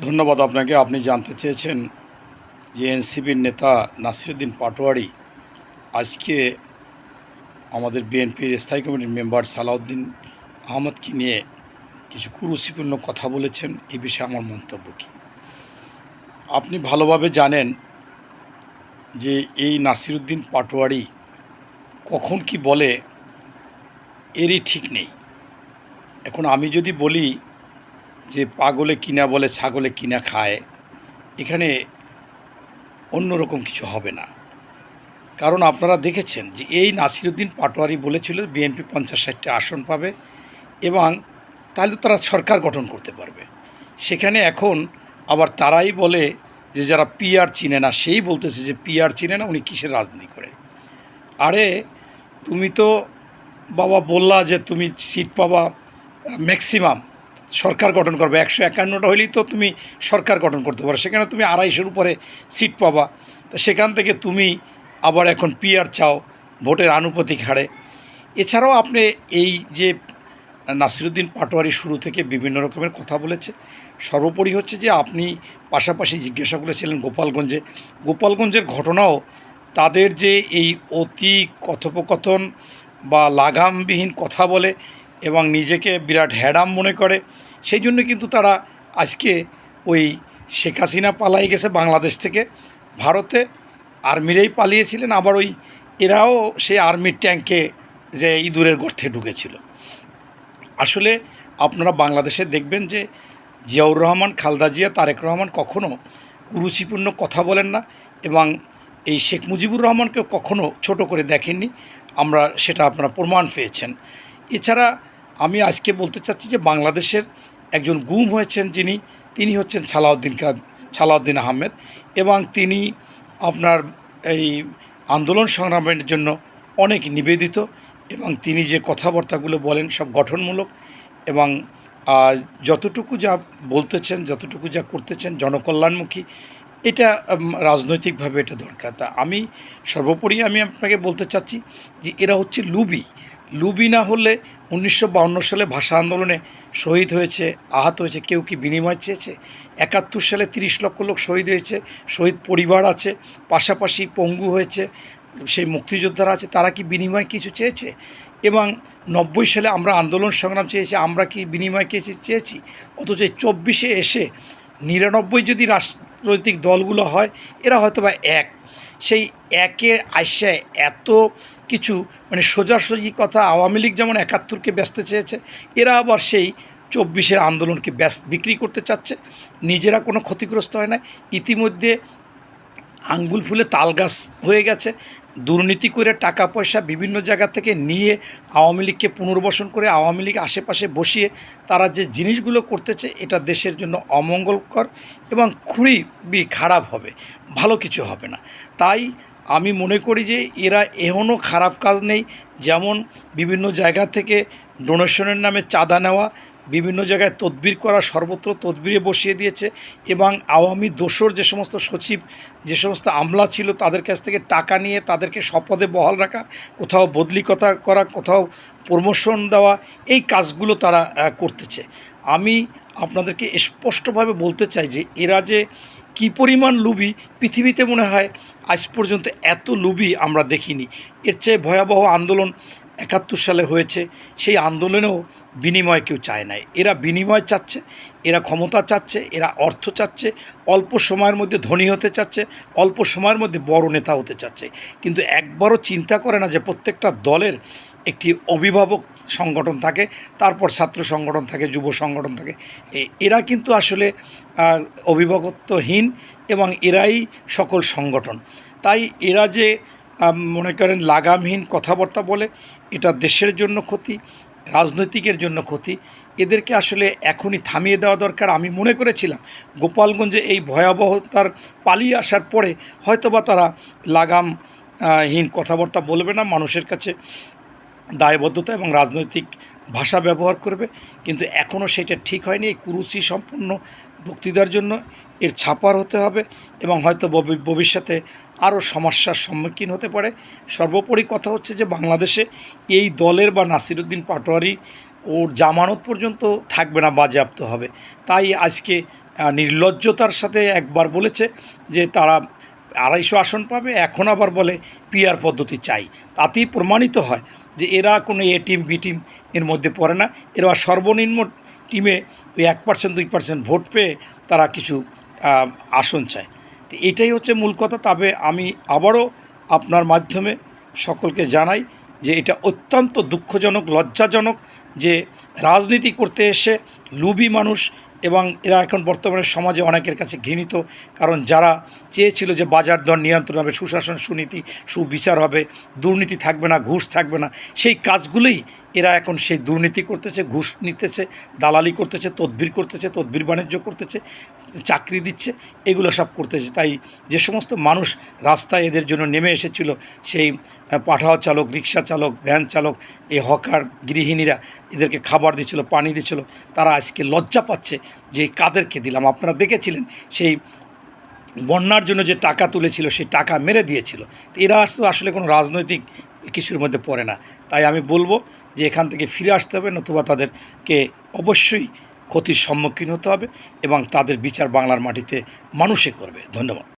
ধন্যবাদ আপনাকে। আপনি জানতে চেয়েছেন যে এনসিপির নেতা নাসিরুদ্দিন পাটোয়ারি আজকে আমাদের বিএনপির স্থায়ী কমিটির মেম্বার সালাউদ্দিন আহমদকে নিয়ে কিছু কুরুচিপূর্ণ কথা বলেছেন। এ বিষয়ে আমার মন্তব্য কী? আপনি ভালোভাবে জানেন যে এই নাসিরুদ্দিন পাটোয়ারি কখন কি বলে, এরই ঠিক নেই। এখন আমি যদি বলি যে পাগলে কিনা বলে ছাগলে কিনা খায়, এখানে অন্যরকম কিছু হবে না। কারণ আপনারা দেখেছেন যে এই নাসিরুদ্দিন পাটোয়ারি বলেছিল বিএনপি পঞ্চাশ ষাটটা আসন পাবে এবং তাহলে তারা সরকার গঠন করতে পারবে। সেখানে এখন আবার তারাই বলে যে যারা পিআর চিনে না, সেই বলতেছে যে পিআর চিনে না, উনি কিসের রাজনীতি করে? আরে, তুমি তো বাবা বললা যে তুমি সিট পাবা ম্যাক্সিমাম সরকার গঠন করবে। একশো একান্নটা হলেই তো তুমি সরকার গঠন করতে পারো। সেখানে তুমি আড়াইশোর উপরে সিট পাবা। তা সেখান থেকে তুমি আবার এখন পিআর চাও, ভোটের আনুপাতিক হারে। এছাড়াও আপনি এই যে নাসিরুদ্দিন পাটোয়ারি শুরু থেকে বিভিন্ন রকমের কথা বলেছে। সর্বোপরি হচ্ছে যে আপনি পাশাপাশি জিজ্ঞাসা করেছিলেন গোপালগঞ্জে। গোপালগঞ্জের ঘটনাও তাদের যে এই অতি কথোপকথন বা লাগামবিহীন কথা বলে এবং নিজেকে বিরাট হ্যাডাম মনে করে, সেই জন্য কিন্তু তারা আজকে ওই শেখ হাসিনা পালাই গেছে বাংলাদেশ থেকে ভারতে। আর্মিরাই পালিয়েছিলেন, আবার ওই এরাও সেই আর্মির ট্যাঙ্কে যে ইঁদুরের গর্তে ঢুকেছিল। আসলে আপনারা বাংলাদেশে দেখবেন যে জিয়াউর রহমান, খালদা জিয়া, তারেক রহমান কখনো কুরুচিপূর্ণ কথা বলেন না এবং এই শেখ মুজিবুর রহমানকেও কখনও ছোট করে দেখেননি। আমরা সেটা আপনারা প্রমাণ পেয়েছেন। এছাড়া আমি আজকে বলতে চাচ্ছি যে বাংলাদেশের একজন গুম হয়েছেন যিনি, তিনি হচ্ছেন ছালাউদ্দিন কা ছালাউদ্দিন আহমেদ এবং তিনি আপনার এই আন্দোলন সংগ্রামের জন্য অনেক নিবেদিত এবং তিনি যে কথাবার্তাগুলো বলেন সব গঠনমূলক এবং যতটুকু যা বলতেছেন, যতটুকু যা করতেছেন জনকল্যাণমুখী, এটা রাজনৈতিকভাবে এটা দরকার। তা আমি সর্বোপরি আমি আপনাকে বলতে চাচ্ছি যে এরা হচ্ছে লুবি। লুবি না হলে উনিশশো সালে ভাষা আন্দোলনে শহীদ হয়েছে, আহত হয়েছে, কেউ কি বিনিময় চেয়েছে? একাত্তর সালে তিরিশ লক্ষ লোক শহীদ হয়েছে, শহীদ পরিবার আছে, পাশাপাশি পঙ্গু হয়েছে, সেই মুক্তিযোদ্ধারা আছে, তারা কি বিনিময় কিছু চেয়েছে? এবং নব্বই সালে আমরা আন্দোলন সংগ্রাম চেয়েছি, আমরা কি বিনিময় কিছু চেয়েছি? অথচ চব্বিশে এসে নিরানব্বই যদি রাজনৈতিক দলগুলো হয়, এরা হয়তো বা এক। সেই একে আশায় এত কিছু মানে সোজাসুজি কথা আওয়ামী লীগ যেমন একাত্তরকে ব্যস্ত চেয়েছে, এরা আবার সেই চব্বিশের আন্দোলনকে ব্যস্ত বিক্রি করতে চাচ্ছে। নিজেরা কোনো ক্ষতিগ্রস্ত হয় না ইতিমধ্যে আঙ্গুল ফুলে তালগাছ হয়ে গেছে। দুর্নীতি করে টাকা পয়সা বিভিন্ন জায়গা থেকে নিয়ে আওয়ামী লীগকে পুনর্বাসন করে আওয়ামী লীগ আশেপাশে বসিয়ে তারা যে জিনিসগুলো করতেছে, এটা দেশের জন্য অমঙ্গলকর এবং খুবই খারাপ হবে, ভালো কিছু হবে না। তাই আমি মনে করি যে এরা এখনও খারাপ কাজ নেই, যেমন বিভিন্ন জায়গা থেকে ডোনেশনের নামে চাঁদা নেওয়া বিভিন্ন জায়গায় তদবির করা, সর্বত্র তদবিরে বসিয়ে দিয়েছে এবং আওয়ামী দোসর যে সমস্ত সচিব, যে সমস্ত আমলা ছিল তাদের কাছ থেকে টাকা নিয়ে তাদেরকে শপথে বহাল রাখা, কোথাও বদলি কথা করা, কোথাও প্রমোশন দেওয়া, এই কাজগুলো তারা করতেছে। আমি আপনাদেরকে স্পষ্টভাবে বলতে চাই যে এরা যে কি পরিমাণ লুবি, পৃথিবীতে মনে হয় আজ পর্যন্ত এত লুবি আমরা দেখিনি। এর চেয়ে ভয়াবহ আন্দোলন একাত্তর সালে হয়েছে, সেই আন্দোলনেও বিনিময় কেউ চায় নাই। এরা বিনিময় চাচ্ছে, এরা ক্ষমতা চাচ্ছে, এরা অর্থ চাচ্ছে, অল্প সময়ের মধ্যে ধনী হতে চাচ্ছে, অল্প সময়ের মধ্যে বড় নেতা হতে চাচ্ছে। কিন্তু একবারও চিন্তা করে না যে প্রত্যেকটা দলের একটি অভিভাবক সংগঠন থাকে, তারপর ছাত্র সংগঠন থাকে, যুব সংগঠন থাকে। এরা কিন্তু আসলে অভিভাবকত্বহীন এবং এরাই সকল সংগঠন। তাই এরা যে মনে করেন লাগামহীন কথাবার্তা বলে, এটা দেশের জন্য ক্ষতি, রাজনৈতিকের জন্য ক্ষতি। এদেরকে আসলে এখনই থামিয়ে দেওয়া দরকার। আমি মনে করেছিলাম, গোপালগঞ্জে এই ভয়াবহতার পালিয়ে আসার পরে হয়তোবা তারা লাগামহীন কথাবার্তা বলবে না। মানুষের কাছে দায়বদ্ধতা এবং রাজনৈতিক ভাষা ব্যবহার করবে, কিন্তু এখনও সেটা ঠিক হয়নি। এই কুরুচি সম্পন্ন বক্তৃতার জন্য এর ছাপার হতে হবে এবং হয়তো ভবিষ্যতে আরও সমস্যার সম্মুখীন হতে পারে। সর্বোপরি কথা হচ্ছে যে, বাংলাদেশে এই দলের বা নাসিরুদ্দিন পাটোয়ারি ওর জামানত পর্যন্ত থাকবে না, বাজেয়াপ্ত হবে। তাই আজকে নির্লজ্জতার সাথে একবার বলেছে যে, তারা আড়াইশো আসন পাবে, এখন আবার বলে পিআর পদ্ধতি চাই। তাতেই প্রমাণিত হয় যে এরা কোনো এ টিম বি টিম এর মধ্যে পড়ে না। এরা সর্বনিম্ন টিমে ওই এক পার্সেন্ট দুই পার্সেন্ট ভোট পেয়ে তারা কিছু আসন চায়। তো এটাই হচ্ছে মূল কথা। তবে আমি আবারও আপনার মাধ্যমে সকলকে জানাই যে এটা অত্যন্ত দুঃখজনক, লজ্জাজনক যে রাজনীতি করতে এসে লুবি মানুষ এবং এরা এখন বর্তমানে সমাজে অনেকের কাছে ঘৃণিত, কারণ যারা চেয়েছিল যে বাজার দর নিয়ন্ত্রণ হবে, সুশাসন সুনীতি, সুবিচার হবে, দুর্নীতি থাকবে না, ঘুষ থাকবে না, সেই কাজগুলোই এরা এখন সেই দুর্নীতি করতেছে, ঘুষ নিতেছে, দালালি করতেছে, তদবির করতেছে, তদবির বাণিজ্য করতেছে। চাকরি দিচ্ছে, এগুলো সব করতেছে। তাই যে সমস্ত মানুষ রাস্তায় এদের জন্য নেমে এসেছিল, সেই পাঠাও চালক, রিক্সা চালক, ভ্যান চালক, এই হকার গৃহিণীরা এদেরকে খাবার দিচ্ছিল পানি দিচ্ছিল তারা আজকে লজ্জা পাচ্ছে যে কাদেরকে দিলাম। আপনারা দেখেছিলেন, সেই বন্যার জন্য যে টাকা তুলেছিল, সেই টাকা মেরে দিয়েছিল। এরা আসলে কোনো রাজনৈতিক কিছুর মধ্যে পড়ে না। তাই আমি বলব যে এখান থেকে ফিরে আসতে হবে, নতুবা তাদেরকে অবশ্যই ক্ষতির সম্মুখীন হতে হবে এবং তাদের বিচার বাংলার মাটিতে মানুষে করবে। ধন্যবাদ।